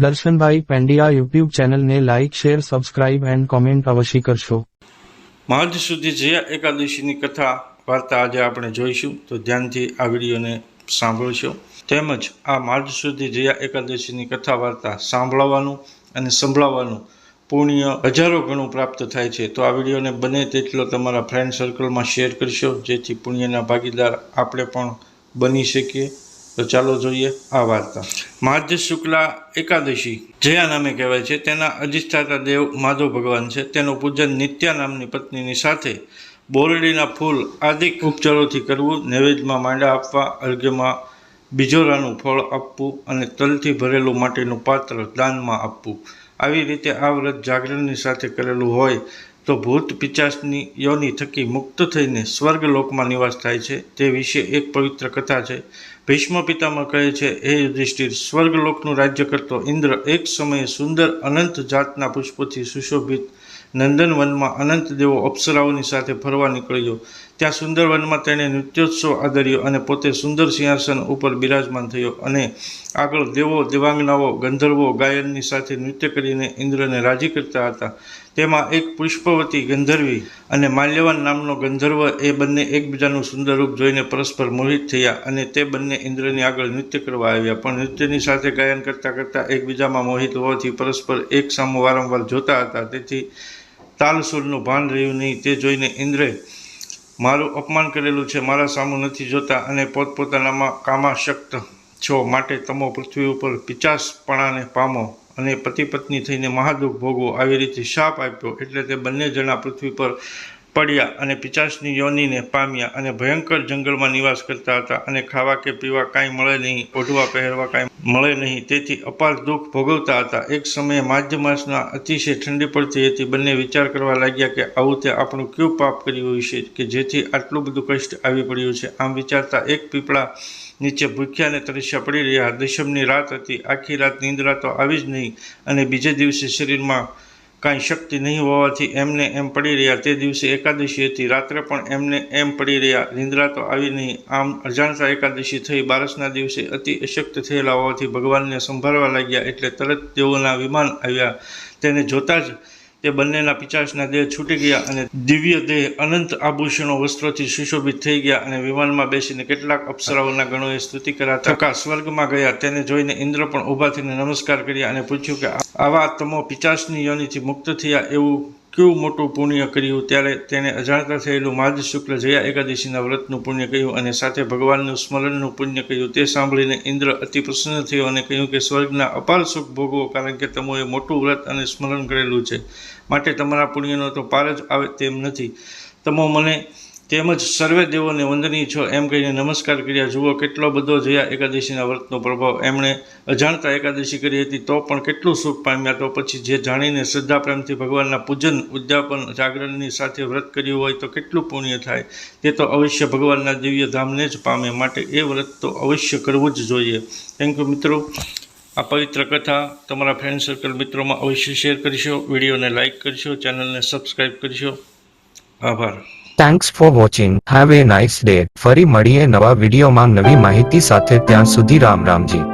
Darshanbhai પેન્ડિયા YouTube ચેનલને like share, subscribe and comment અવશ્ય કરશો. મહદ સુધી જયા એકાદશીની કથા વાર્તા આજે આપણે જોઈશું, તો ધ્યાનથી આ વિડીયોને સાંભળશો. તેમજ આ માર્ચ સુધી જયા એકાદશીની કથા વાર્તા સાંભળવાનું અને સંભળાવવાનું પુણ્ય હજારો ગણું પ્રાપ્ત થાય છે, તો આ વિડીયોને બને તેટલો તમારા ફ્રેન્ડ સર્કલમાં શેર કરશો, જેથી પુણ્યના ભાગીદાર આપણે પણ બની શકીએ. તો ચાલો જોઈએ આ વાર્તા. માધ્ય શુક્લા એકાદશી. જયા નામે કહેવાય છે. તેના અધિષ્ઠાતા દેવ માધવ ભગવાન છે. તેનું પૂજન નિત્યા નામની પત્નીની સાથે બોરડીના ફૂલ આદિ ઉપચારોથી કરવું, નૈવેદ્યમાં માંડા આપવા, અર્ઘ્યમાં બીજોરાનું ફળ આપવું અને તલથી ભરેલું માટીનું પાત્ર દાનમાં આપવું. આવી રીતે આ વ્રત જાગરણની સાથે કરેલું હોય તો ભૂત પિચાસની યોની થકી મુક્ત થઈને સ્વર્ગ લોકમાં નિવાસ થાય છે. તે વિશે એક પવિત્ર કથા છે. ભીષ્મ પિતામાં કહે છે, હે યુધિષ્ઠિર, સ્વર્ગલોકનું રાજ્ય કરતો ઇન્દ્ર એક સમયે સુંદર અનંત જાતના પુષ્પોથી સુશોભિત નંદનવનમાં અનંત દેવો અપ્સરાઓની સાથે ફરવા નીકળ્યો. ત્યાં સુંદરવનમાં તેણે નૃત્યોત્સવ આદર્યો અને પોતે સુંદર સિંહાસન ઉપર બિરાજમાન થયો અને આગળ દેવો, દેવાંગનાઓ, ગંધર્વો, ગાયનની સાથે નૃત્ય કરીને ઇન્દ્રને રાજી કરતા હતા. તેમાં એક પુષ્પવતી ગંધર્વી અને માલ્યવાન નામનો ગંધર્વ એ બંને એકબીજાનું સુંદર રૂપ જોઈને પરસ્પર મોહિત થયા અને તે બંને ઇન્દ્રની આગળ નૃત્ય કરવા આવ્યા. પણ નૃત્યની સાથે ગાયન કરતાં કરતાં એકબીજામાં મોહિત હોવાથી પરસ્પર એક સામો વારંવાર જોતા હતા. તેથી તાલસુરનું ભાન રહ્યું નહીં. તે જોઈને ઇન્દ્રે, મારું અપમાન કરેલું છે. મારા સામું નથી જોતા અને પોતપોતાનામાં કામાશક્ત છો. માટે તમો પૃથ્વી ઉપર પિચાસપણાને પામો. અને પતિ પત્ની થઈને મહાદુઃખ ભોગવો આવી રીતે શાપ આપ્યો એટલે તે બંને જણા પૃથ્વી પર પડ્યા અને પિચાસની યોનીને પામ્યા અને ભયંકર જંગલમાં નિવાસ કરતા હતા અને ખાવા કે પીવા કાંઈ મળે નહીં, ઓઢવા, પહેરવા કાંઈ મળે નહીં. તેથી અપાર દુઃખ ભોગવતા હતા. એક સમયે માધ્ય માસના અતિશય ઠંડી પડતી હતી. બંને વિચાર કરવા લાગ્યા કે આવું તે આપણું કયું પાપ કર્યું હશે કે જેથી આટલું બધું કષ્ટ આવી પડ્યું છે. આમ વિચારતા એક પીપળા નીચે ભૂખ્યા અને તરસ્યા પડી રહ્યા. દશમની રાત હતી. આખી રાત નિંદ્રા તો આવી જ નહીં અને બીજે દિવસે શરીરમાં કાંઈ શક્તિ નહીં હોવાથી એમને એમ પડી રહ્યા. તે દિવસે એકાદશી હતી. રાત્રે પણ એમને એમ પડી રહ્યા. નિંદ્રા તો આવી નહીં. આમ અજાણતા એકાદશી થઈ બારસના દિવસે અતિ અશક્ત થયેલા હોવાથી ભગવાનને સંભાળવા લાગ્યા એટલે તરત તેઓના વિમાન આવ્યા. તેને જોતાં જ તે બંનેના પિચાસના દેહ છૂટી ગયા અને દિવ્ય દેહ અનંત આભૂષણો વસ્ત્રોથી સુશોભિત થઈ ગયા અને વિમાનમાં બેસીને કેટલાક અપ્સરાઓના ગણોએ સ્તુતિ કર્યા થકા સ્વર્ગમાં ગયા. તેને જોઈને ઇન્દ્ર પણ ઊભા થઈને નમસ્કાર કર્યા અને પૂછ્યું કે આવા તમો પિચાસની યોનિથી મુક્ત થયા એવું કેવું મોટું પુણ્ય કર્યું? ત્યારે તેને અજાણતા થયેલું માર્ગ શુક્લ જયા એકાદશીના વ્રતનું પુણ્ય કહ્યું અને સાથે ભગવાનનું સ્મરણનું પુણ્ય કહ્યું. તે સાંભળીને ઇન્દ્ર અતિ પ્રસન્ન થયો અને કહ્યું કે, સ્વર્ગના અપાર સુખ ભોગવો કારણ કે તમોએ મોટું વ્રત અને સ્મરણ કરેલું છે. માટે તમારા પુણ્યનો તો પાર જ આવે તેમ નથી. તમો મને તેમજ સર્વે દેવોને વંદનીય છો એમ કહીને નમસ્કાર કર્યા. જુઓ, કેટલો બધો જયા એકાદશીના વ્રતનો પ્રભાવ એમણે અજાણતા એકાદશી કરી હતી, તો પણ કેટલું સુખ પામ્યા. તો પછી જે જાણીને શ્રદ્ધા પ્રેમથી ભગવાનના પૂજન, ઉદ્યાપન, જાગરણની સાથે વ્રત કર્યું હોય તો કેટલું પુણ્ય થાય? તે તો અવશ્ય ભગવાનના દિવ્ય ધામને જ પામે. માટે એ વ્રત તો અવશ્ય કરવું જ જોઈએ. થેન્ક યુ મિત્રો. આ પવિત્ર કથા તમારા ફ્રેન્ડ સર્કલ મિત્રોમાં અવશ્ય શેર કરશો વિડીયોને લાઇક કરશો ચેનલને સબસ્ક્રાઈબ કરશો આભાર. Thanks for watching have a nice day ફરી મળીએ નવા વિડીયોમાં નવી માહિતી સાથે. ત્યાં સુધી રામ રામજી.